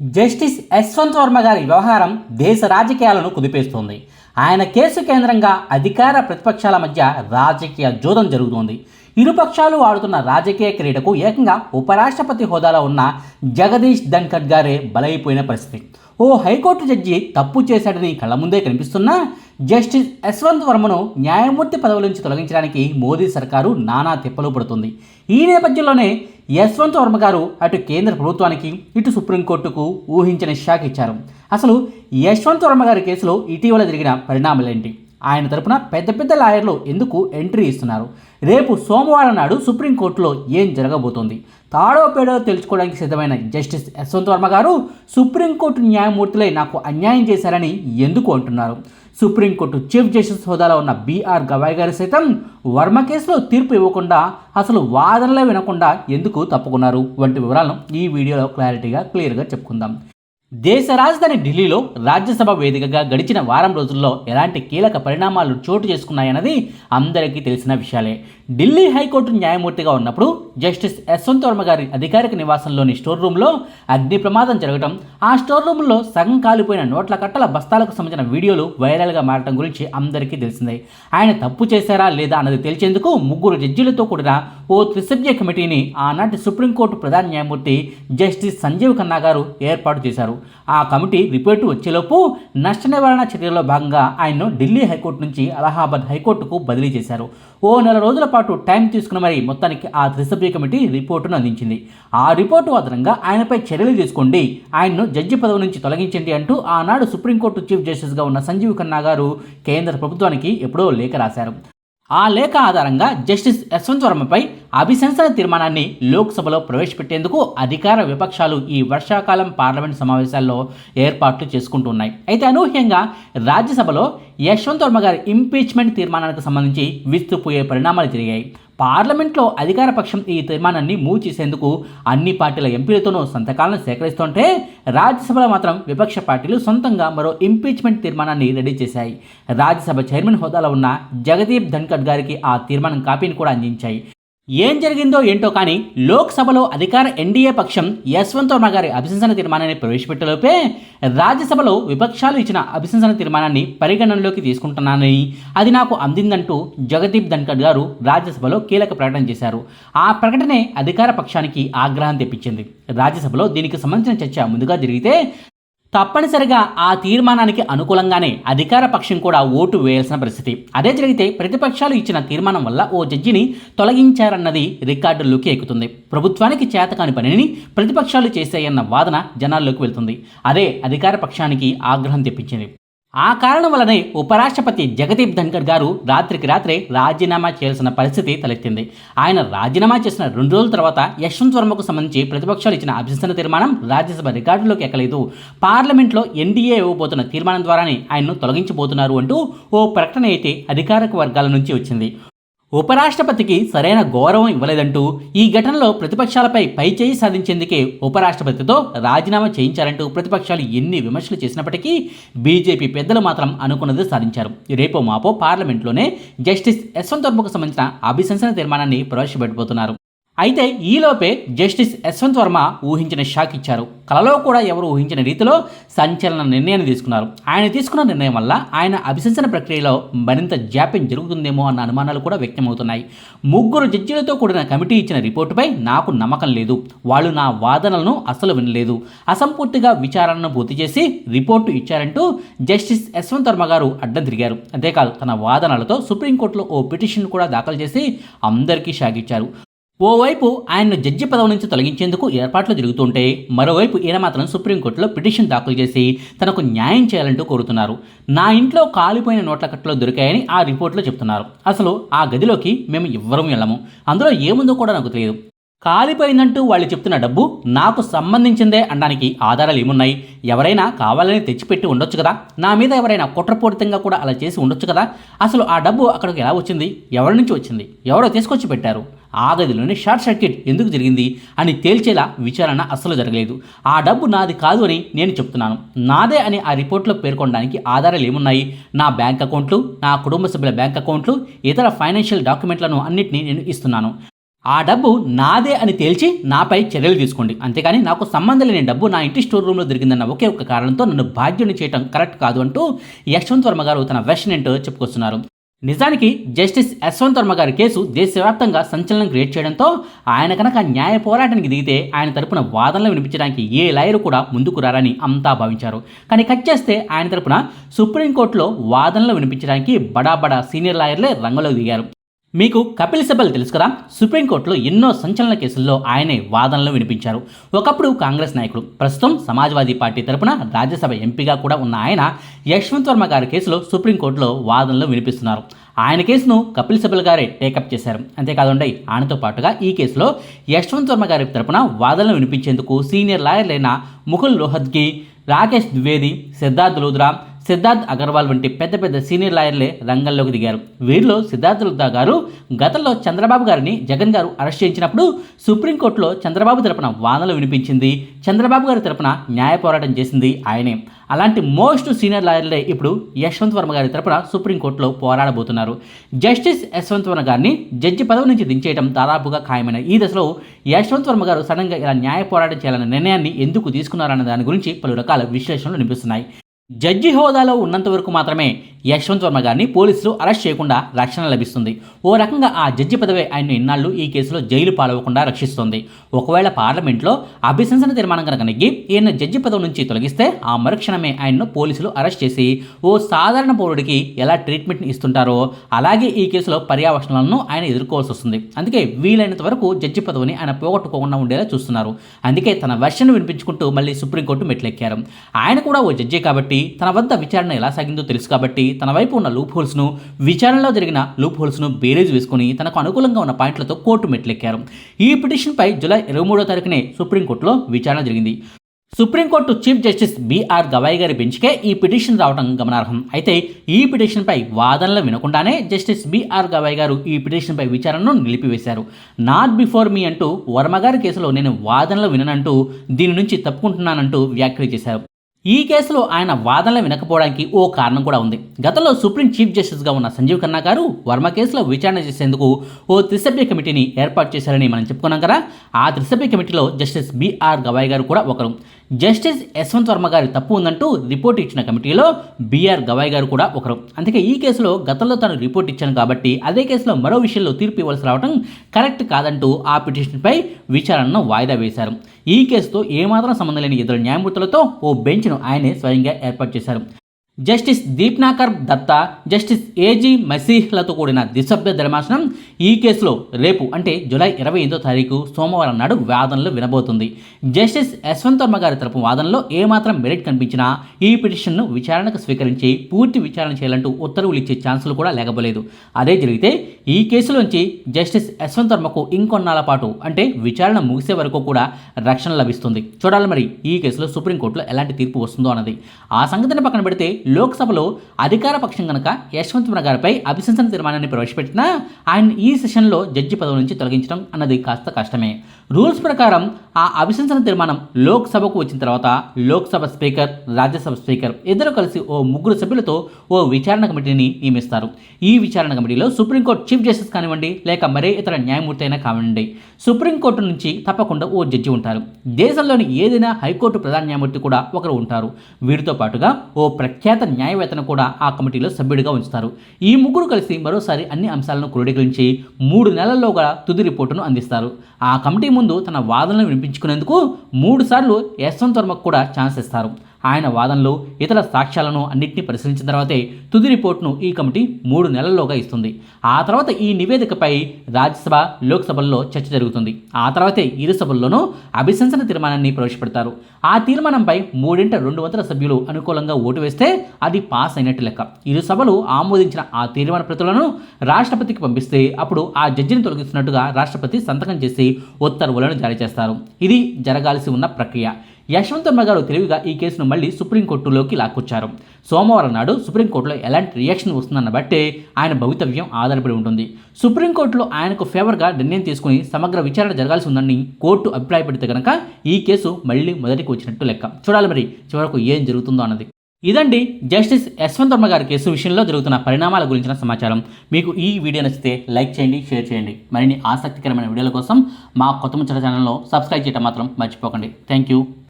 Justice Yashwant Varma గారి వ్యవహారం దేశ రాజకీయాలను కుదిపేస్తోంది. ఆయన కేసు కేంద్రంగా అధికార ప్రతిపక్షాల మధ్య రాజకీయ జోదం జరుగుతోంది. ఇరుపక్షాలు ఆడుతున్న రాజకీయ క్రీడకు ఏకంగా ఉపరాష్ట్రపతి హోదాలో ఉన్న జగదీష్ ధన్కడ్ గారే బలైపోయిన పరిస్థితి. ఓ హైకోర్టు జడ్జి తప్పు చేశాడని కళ్ళ ముందే కనిపిస్తున్నా జస్టిస్ యశ్వంత్ వర్మను న్యాయమూర్తి పదవి నుంచి తొలగించడానికి మోదీ సర్కారు నానా తిప్పలు పడుతుంది. ఈ నేపథ్యంలోనే యశ్వంత్ వర్మ గారు అటు కేంద్ర ప్రభుత్వానికి ఇటు సుప్రీంకోర్టుకు ఊహించని షాక్ ఇచ్చారు. అసలు యశ్వంత్ వర్మ గారి కేసులో ఇటీవల జరిగిన పరిణామాలేంటి? ఆయన తరపున పెద్ద పెద్ద లాయర్లు ఎందుకు ఎంట్రీ ఇస్తున్నారు? రేపు సోమవారం నాడు సుప్రీంకోర్టులో ఏం జరగబోతోంది? తాడో పేడో తెలుసుకోవడానికి సిద్ధమైన జస్టిస్ యశ్వంత్ వర్మ గారు సుప్రీంకోర్టు న్యాయమూర్తులే నాకు అన్యాయం చేశారని ఎందుకు అంటున్నారు? సుప్రీంకోర్టు చీఫ్ జస్టిస్ హోదాలో ఉన్న బీఆర్ గవాయ్ గారు సైతం వర్మ కేసులో తీర్పు ఇవ్వకుండా అసలు వాదనలే వినకుండా ఎందుకు తప్పుకున్నారు? వంటి వివరాలను ఈ వీడియోలో క్లారిటీగా క్లియర్గా చెప్పుకుందాం. దేశ రాజధాని ఢిల్లీలో రాజ్యసభ వేదికగా గడిచిన వారం రోజుల్లో ఎలాంటి కీలక పరిణామాలు చోటు చేసుకున్నాయన్నది అందరికీ తెలిసిన విషయాలే. ఢిల్లీ హైకోర్టు న్యాయమూర్తిగా ఉన్నప్పుడు జస్టిస్ యశ్వంత్ వర్మ గారి అధికారిక నివాసంలోని స్టోర్ రూమ్లో అగ్ని ప్రమాదం జరగడం ఆ స్టోర్ రూమ్లో సగం కాలిపోయిన నోట్ల కట్టల బస్తాలకు సంబంధించిన వీడియోలు వైరల్గా మారడం గురించి అందరికీ తెలిసిందే. ఆయన తప్పు చేశారా లేదా అన్నది తెలిసేందుకు ముగ్గురు జడ్జీలతో కూడిన ఓ త్రిసభ్య కమిటీని ఆనాటి సుప్రీంకోర్టు ప్రధాన న్యాయమూర్తి జస్టిస్ సంజీవ్ ఖన్నా గారు ఏర్పాటు చేశారు. ఆ కమిటీ రిపోర్టు వచ్చేలోపు నష్ట నివారణ చర్యల్లో భాగంగా ఆయన్ను ఢిల్లీ హైకోర్టు నుంచి అలహాబాద్ హైకోర్టుకు బదిలీ చేశారు. ఓ నెల రోజుల పాటు టైం తీసుకుని మరి మొత్తానికి ఆ త్రిసభ్య కమిటీ రిపోర్టును అందించింది. ఆ రిపోర్టు ఆధారంగా ఆయనపై చర్యలు తీసుకోండి. ఆయన్ను జడ్జి పదవి నుంచి తొలగించండి అంటూ ఆనాడు సుప్రీంకోర్టు చీఫ్ జస్టిస్గా ఉన్న సంజీవ్ ఖన్నా గారు కేంద్ర ప్రభుత్వానికి ఎప్పుడో లేఖ రాశారు. ఆ లేఖ ఆధారంగా జస్టిస్ యశ్వంత్ వర్మపై అభిశంసన తీర్మానాన్ని లోక్సభలో ప్రవేశపెట్టేందుకు అధికార విపక్షాలు ఈ వర్షాకాలం పార్లమెంట్ సమావేశాల్లో ఏర్పాట్లు చేసుకుంటున్నాయి. అయితే అనూహ్యంగా రాజ్యసభలో యశ్వంత్ వర్మ గారి ఇంపీచ్మెంట్ తీర్మానానికి సంబంధించి విస్తుపోయే పరిణామాలు జరిగాయి. పార్లమెంట్లో అధికార పక్షం ఈ తీర్మానాన్ని మూవ్ చేసేందుకు అన్ని పార్టీల ఎంపీలతోనూ సంతకాలను సేకరిస్తుంటే రాజ్యసభలో మాత్రం విపక్ష పార్టీలు సొంతంగా మరో ఇంపీచ్మెంట్ తీర్మానాన్ని రెడీ చేశాయి. రాజ్యసభ చైర్మన్ హోదాలో ఉన్న జగదీప్ ధన్కడ్ గారికి ఆ తీర్మానం కాపీని కూడా అందించాయి. ఏం జరిగిందో ఏంటో కానీ లోక్సభలో అధికార ఎన్డీఏ పక్షం యశ్వంత్ వర్మ గారి అభిశంసన తీర్మానాన్ని ప్రవేశపెట్టలోపే రాజ్యసభలో విపక్షాలు ఇచ్చిన అభిశంసన తీర్మానాన్ని పరిగణనలోకి తీసుకుంటున్నానని అది నాకు అందిందంటూ జగదీప్ ధన్కర్ గారు రాజ్యసభలో కీలక ప్రకటన చేశారు. ఆ ప్రకటనే అధికార పక్షానికి ఆగ్రహం తెప్పించింది. రాజ్యసభలో దీనికి సంబంధించిన చర్చ ముందుగా జరిగితే తప్పనిసరిగా ఆ తీర్మానానికి అనుకూలంగానే అధికార పక్షం కూడా ఓటు వేయాల్సిన పరిస్థితి. అదే జరిగితే ప్రతిపక్షాలు ఇచ్చిన తీర్మానం వల్ల ఓ జడ్జిని తొలగించారన్నది రికార్డుల్లోకి ఎక్కుతుంది. ప్రభుత్వానికి చేతకాని పనిని ప్రతిపక్షాలు చేశాయన్న వాదన జనాల్లోకి వెళ్తుంది. అదే అధికార పక్షానికి ఆగ్రహం తెప్పించింది. ఆ కారణం వల్లనే ఉపరాష్ట్రపతి జగదీప్ ధన్కర్ గారు రాత్రికి రాత్రే రాజీనామా చేయాల్సిన పరిస్థితి తలెత్తింది. ఆయన రాజీనామా చేసిన రెండు రోజుల తర్వాత యశ్వంత్ వర్మకు సంబంధించి ప్రతిపక్షాలు ఇచ్చిన అభ్యర్థన తీర్మానం రాజ్యసభ రికార్డులోకి ఎక్కలేదు. పార్లమెంట్లో ఎన్డీఏ ఇవ్వబోతున్న తీర్మానం ద్వారానే ఆయన్ను తొలగించబోతున్నారు అంటూ ఓ ప్రకటన అయితే అధికారిక వర్గాల నుంచి వచ్చింది. ఉపరాష్ట్రపతికి సరైన గౌరవం ఇవ్వలేదంటూ ఈ ఘటనలో ప్రతిపక్షాలపై పైచేయి సాధించేందుకే ఉపరాష్ట్రపతితో రాజీనామా చేయించారంటూ ప్రతిపక్షాలు ఎన్ని విమర్శలు చేసినప్పటికీ బీజేపీ పెద్దలు మాత్రం అనుకున్నది సాధించారు. రేపో మాపో పార్లమెంట్లోనే జస్టిస్ యశ్వంత్ సంబంధించిన అభిశంసన తీర్మానాన్ని ప్రవేశపెట్టబోతున్నారు. అయితే ఈలోపే జస్టిస్ యశ్వంత్ వర్మ ఊహించిన షాక్ ఇచ్చారు. కలలో కూడా ఎవరు ఊహించిన రీతిలో సంచలన నిర్ణయాన్ని తీసుకున్నారు. ఆయన తీసుకున్న నిర్ణయం వల్ల ఆయన అభిశంసన ప్రక్రియలో మరింత జాప్యం జరుగుతుందేమో అన్న అనుమానాలు కూడా వ్యక్తమవుతున్నాయి. ముగ్గురు జడ్జీలతో కూడిన కమిటీ ఇచ్చిన రిపోర్టుపై నాకు నమ్మకం లేదు. వాళ్ళు నా వాదనలను అసలు వినలేదు. అసంపూర్తిగా విచారణను పూర్తి చేసి రిపోర్టు ఇచ్చారంటూ జస్టిస్ యశ్వంత్ వర్మ గారు అడ్డం తిరిగారు. అంతేకాదు తన వాదనలతో సుప్రీంకోర్టులో ఓ పిటిషన్ కూడా దాఖలు చేసి అందరికీ షాక్ ఇచ్చారు. ఓవైపు ఆయన్ను జడ్జి పదవి నుంచి తొలగించేందుకు ఏర్పాట్లు జరుగుతుంటే మరోవైపు ఈయన మాత్రం సుప్రీంకోర్టులో పిటిషన్ దాఖలు చేసి తనకు న్యాయం చేయాలంటూ కోరుతున్నారు. నా ఇంట్లో కాలిపోయిన నోట్ల కట్టలో దొరికాయని ఆ రిపోర్ట్లో చెప్తున్నారు. అసలు ఆ గదిలోకి మేము ఎవ్వరం వెళ్ళము. అందులో ఏముందో కూడా నాకు తెలియదు. కాలిపోయిందంటూ వాళ్ళు చెప్తున్న డబ్బు నాకు సంబంధించిందే అనడానికి ఆధారాలు ఏమున్నాయి? ఎవరైనా కావాలని తెచ్చిపెట్టి ఉండొచ్చు కదా? నా మీద ఎవరైనా కుట్రపూరితంగా కూడా అలా చేసి ఉండొచ్చు కదా? అసలు ఆ డబ్బు అక్కడికి ఎలా వచ్చింది? ఎవరి నుంచి వచ్చింది? ఎవరో తీసుకొచ్చి పెట్టారు? ఆ గదిలోనే షార్ట్ సర్క్యూట్ ఎందుకు జరిగింది అని తేల్చేలా విచారణ అస్సలు జరగలేదు. ఆ డబ్బు నాది కాదు అని నేను చెప్తున్నాను. నాదే అని ఆ రిపోర్ట్లో పేర్కొనడానికి ఆధారాలు ఏమున్నాయి? నా బ్యాంక్ అకౌంట్లు నా కుటుంబ సభ్యుల బ్యాంక్ అకౌంట్లు ఇతర ఫైనాన్షియల్ డాక్యుమెంట్లను అన్నింటినీ నేను ఇస్తున్నాను. ఆ డబ్బు నాదే అని తేల్చి నాపై చర్యలు తీసుకోండి. అంతేకాని నాకు సంబంధం లేని డబ్బు నా ఇంటి స్టోర్ రూమ్లో దొరికిందన్న ఒకే ఒక కారణంతో నన్ను బాధ్యుని చేయటం కరెక్ట్ కాదు అంటూ యశ్వంత్ వర్మ గారు తన వెర్షన్ ఏంటో చెప్పుకొస్తున్నారు. నిజానికి జస్టిస్ యశ్వంత్ వర్మ గారి కేసు దేశవ్యాప్తంగా సంచలనం క్రియేట్ చేయడంతో ఆయన కనుక న్యాయ పోరాటానికి దిగితే ఆయన తరపున వాదనలు వినిపించడానికి ఏ లాయర్ కూడా ముందుకు రారని అంతా భావించారు. కానీ కట్ చేస్తే ఆయన తరపున సుప్రీంకోర్టులో వాదనలు వినిపించడానికి బడా బడా సీనియర్ లాయర్లే రంగంలోకి దిగారు. మీకు కపిల్ సిబల్ తెలుసు కదా? సుప్రీంకోర్టులో ఎన్నో సంచలన కేసుల్లో ఆయనే వాదనలు వినిపించారు. ఒకప్పుడు కాంగ్రెస్ నాయకుడు ప్రస్తుతం సమాజ్వాదీ పార్టీ తరపున రాజ్యసభ ఎంపీగా కూడా ఉన్న ఆయన యశ్వంత్ వర్మ గారి కేసులో సుప్రీంకోర్టులో వాదనలు వినిపిస్తున్నారు. ఆయన కేసును కపిల్ సిబల్ గారే టేకప్ చేశారు. అంతేకాదండి ఆయనతో పాటుగా ఈ కేసులో యశ్వంత్ వర్మ గారి తరపున వాదనలు వినిపించేందుకు సీనియర్ లాయర్లైన ముకుల్ రోహద్గి రాకేష్ ద్వివేది సిద్ధార్థ్ లూద్రా సిద్ధార్థ్ అగర్వాల్ వంటి పెద్ద పెద్ద సీనియర్ లాయర్లే రంగంలోకి దిగారు. వీరిలో సిద్ధార్థ్ లుద్దా గారు గతంలో చంద్రబాబు గారిని జగన్ గారు అరెస్ట్ చేయించినప్పుడు సుప్రీంకోర్టులో చంద్రబాబు తరపున వాదనలు వినిపించింది. చంద్రబాబు గారి తరపున న్యాయ పోరాటం చేసింది ఆయనే. అలాంటి మోస్ట్ సీనియర్ లాయర్లే ఇప్పుడు యశ్వంత్ వర్మ గారి తరపున సుప్రీంకోర్టులో పోరాడబోతున్నారు. జస్టిస్ యశ్వంత్ వర్మ గారిని జడ్జి పదవి నుంచి దించేయడం దాదాపుగా ఖాయమైన ఈ దశలో యశ్వంత్ వర్మ గారు సడన్గా ఇలా న్యాయ పోరాటం చేయాలన్న నిర్ణయాన్ని ఎందుకు తీసుకున్నారన్న దాని గురించి పలు రకాల విశ్లేషణలు వినిపిస్తున్నాయి. జడ్జి హోదాలో ఉన్నంత వరకు మాత్రమే యశ్వంత్ వర్మ గారిని పోలీసులు అరెస్ట్ చేయకుండా రక్షణ లభిస్తుంది. ఓ రకంగా ఆ జడ్జి పదవి ఆయన ఇన్నాళ్ళు ఈ కేసులో జైలు పాలవకుండా రక్షిస్తుంది. ఒకవేళ పార్లమెంట్లో అభిశంసన తీర్మానం కనుక నెగ్గి ఈయన జడ్జి పదవి నుంచి తొలగిస్తే ఆ మరుక్షణమే ఆయన్ను పోలీసులు అరెస్ట్ చేసి ఓ సాధారణ పౌరుడికి ఎలా ట్రీట్మెంట్ని ఇస్తుంటారో అలాగే ఈ కేసులో పర్యావరణాలను ఆయన ఎదుర్కోవాల్సి వస్తుంది. అందుకే వీలైనంత వరకు జడ్జి పదవిని ఆయన పోగొట్టుకోకుండా ఉండేలా చూస్తున్నారు. అందుకే తన వెర్షన్ వినిపించుకుంటూ మళ్ళీ సుప్రీంకోర్టు మెట్లెక్కారు. ఆయన కూడా ఓ జడ్జి కాబట్టి తన వద్ద విచారణ ఎలా సాగిందో తెలుసు కాబట్టి తన వైపు ఉన్న లూప్ హోల్స్ను విచారణలో జరిగిన లూప్ హోల్స్ను బేరేజ్ వేసుకుని తనకు అనుకూలంగా ఉన్న పాయింట్లతో కోర్టు మెట్లెక్కారు. ఈ పిటిషన్పై జూలై ఇరవై మూడో తారీఖునే సుప్రీంకోర్టులో విచారణ జరిగింది. Supreme court chief justice B R Gavai గారి బెంచ్కే ఈ పిటిషన్ రావడం గమనార్హం. అయితే ఈ పిటిషన్పై వాదనలు వినకుండానే జస్టిస్ బీఆర్ గవాయ్ గారు ఈ పిటిషన్పై విచారణను నిలిపివేశారు. నాట్ బిఫోర్ మీ అంటూ వర్మ గారి కేసులో నేను వాదనలు విననంటూ దీని నుంచి తప్పుకుంటున్నానంటూ వ్యాఖ్యలు చేశారు. ఈ కేసులో ఆయన వాదనలు వినకపోవడానికి ఓ కారణం కూడా ఉంది. గతంలో సుప్రీం చీఫ్ జస్టిస్గా ఉన్న సంజీవ్ ఖన్నా గారు వర్మ కేసులో విచారణ చేసేందుకు ఓ త్రిసభ్య కమిటీని ఏర్పాటు చేశారని మనం చెప్పుకున్నాం కదా. ఆ త్రిసభ్య కమిటీలో జస్టిస్ బీఆర్ గవాయ్ గారు కూడా ఒకరు. జస్టిస్ యశ్వంత్ వర్మ గారి తప్పు ఉందంటూ రిపోర్ట్ ఇచ్చిన కమిటీలో బీఆర్ గవాయ్ గారు కూడా ఒకరు. అందుకే ఈ కేసులో గతంలో తాను రిపోర్ట్ ఇచ్చాను కాబట్టి అదే కేసులో మరో విషయంలో తీర్పు ఇవ్వాల్సి రావడం కరెక్ట్ కాదంటూ ఆ పిటిషన్పై విచారణను వాయిదా వేశారు. ఈ కేసుతో ఏమాత్రం సంబంధం లేని ఇద్దరు న్యాయమూర్తులతో ఓ బెంచ్ను ఆయనే స్వయంగా ఏర్పాటు చేశారు. Justice Dipankar Datta justice A G మసీహ్లతో కూడిన ద్విసభ్య ధర్మాసనం ఈ కేసులో రేపు అంటే జూలై ఇరవై ఎనిమిదో తారీఖు సోమవారం నాడు వాదనలు వినబోతుంది. జస్టిస్ యశ్వంత్ వర్మ గారి తరపు వాదనలో ఏమాత్రం మెరిట్ కనిపించినా ఈ పిటిషన్ను విచారణకు స్వీకరించి పూర్తి విచారణ చేయాలంటూ ఉత్తర్వులు ఇచ్చే ఛాన్సులు కూడా లేకపోలేదు. అదే జరిగితే ఈ కేసులోంచి జస్టిస్ యశ్వంత్ వర్మకు ఇంకొన్నాళ్ళ పాటు అంటే విచారణ ముగిసే వరకు కూడా రక్షణ లభిస్తుంది. చూడాలి మరి ఈ కేసులో సుప్రీంకోర్టులో ఎలాంటి తీర్పు వస్తుందో అన్నది. ఆ సంగతిని పక్కన పెడితే లోక్సభలో అధికార పక్షం కనుక యశ్వంత్ వర్మ గారిపై అభిశంసన తీర్మానాన్ని ప్రవేశపెట్టినా ఆయన ఈ సెషన్లో జడ్జి పదవి నుంచి తొలగించడం అన్నది కాస్త కష్టమే. రూల్స్ ప్రకారం ఆ అభిశంసన తీర్మానం లోక్సభకు వచ్చిన తర్వాత లోక్సభ స్పీకర్ రాజ్యసభ స్పీకర్ ఇద్దరు కలిసి ఓ ముగ్గురు సభ్యులతో ఓ విచారణ కమిటీని నియమిస్తారు. ఈ విచారణ కమిటీలో సుప్రీంకోర్టు చీఫ్ జస్టిస్ కానివ్వండి లేక మరే ఇతర న్యాయమూర్తి అయినా కానివ్వండి. సుప్రీంకోర్టు నుంచి తప్పకుండా ఓ జడ్జి ఉంటారు. దేశంలోని ఏదైనా హైకోర్టు ప్రధాన న్యాయమూర్తి కూడా ఒకరు ఉంటారు. వీరితో పాటుగా ఓ ప్రఖ్యాత న్యాయవేత్తను కూడా ఆ కమిటీలో సభ్యుడిగా ఉంచుతారు. ఈ ముగ్గురు కలిసి మరోసారి అన్ని అంశాలను క్రోడీకరించి మూడు నెలల్లోగా తుది రిపోర్టును అందిస్తారు. ఆ కమిటీ ముందు తన వాదనలు వినిపించుకునేందుకు మూడు సార్లు యశ్వంత్ వర్మకు కూడా ఛాన్స్ ఇస్తారు. ఆయన వాదనలు ఇతర సాక్ష్యాలను అన్నింటినీ పరిశీలించిన తర్వాతే తుది రిపోర్ట్ను ఈ కమిటీ మూడు నెలల్లోగా ఇస్తుంది. ఆ తర్వాత ఈ నివేదికపై రాజ్యసభ లోక్సభల్లో చర్చ జరుగుతుంది. ఆ తర్వాతే ఇరు సభల్లోనూ అభిశంసన తీర్మానాన్ని ప్రవేశపెడతారు. ఆ తీర్మానంపై మూడింట రెండు వందల సభ్యులు అనుకూలంగా ఓటు వేస్తే అది పాస్ అయినట్టు లెక్క. ఇరు సభలు ఆమోదించిన ఆ తీర్మాన ప్రతులను రాష్ట్రపతికి పంపిస్తే అప్పుడు ఆ జడ్జిని తొలగిస్తున్నట్టుగా రాష్ట్రపతి సంతకం చేసి ఉత్తర్వులను జారీ చేస్తారు. ఇది జరగాల్సి ఉన్న ప్రక్రియ. యశ్వంత్ గారు తెలివిగా ఈ కేసును మళ్ళీ సుప్రీంకోర్టులోకి లాక్కొచ్చారు. సోమవారం నాడు సుప్రీంకోర్టులో ఎలాంటి రియాక్షన్ వస్తుందన్న బట్టే ఆయన భవితవ్యం ఆధారపడి ఉంటుంది. సుప్రీంకోర్టులో ఆయనకు ఫేవర్గా నిర్ణయం తీసుకుని సమగ్ర విచారణ జరగాల్సి ఉందని కోర్టు అభిప్రాయపడితే కనుక ఈ కేసు మళ్ళీ మొదటికి వచ్చినట్టు లెక్క. చూడాలి మరి చివరకు ఏం జరుగుతుందో అన్నది. ఇదండి జస్టిస్ యశ్వంత్ వర్మ గారి కేసు విషయంలో జరుగుతున్న పరిణామాల గురించిన సమాచారం. మీకు ఈ వీడియో నచ్చితే లైక్ చేయండి షేర్ చేయండి. మరిన్ని ఆసక్తికరమైన వీడియోల కోసం మా కొత్త ముచ్చట ఛానల్లో సబ్స్క్రైబ్ చేయడం మాత్రం మర్చిపోకండి. Thank you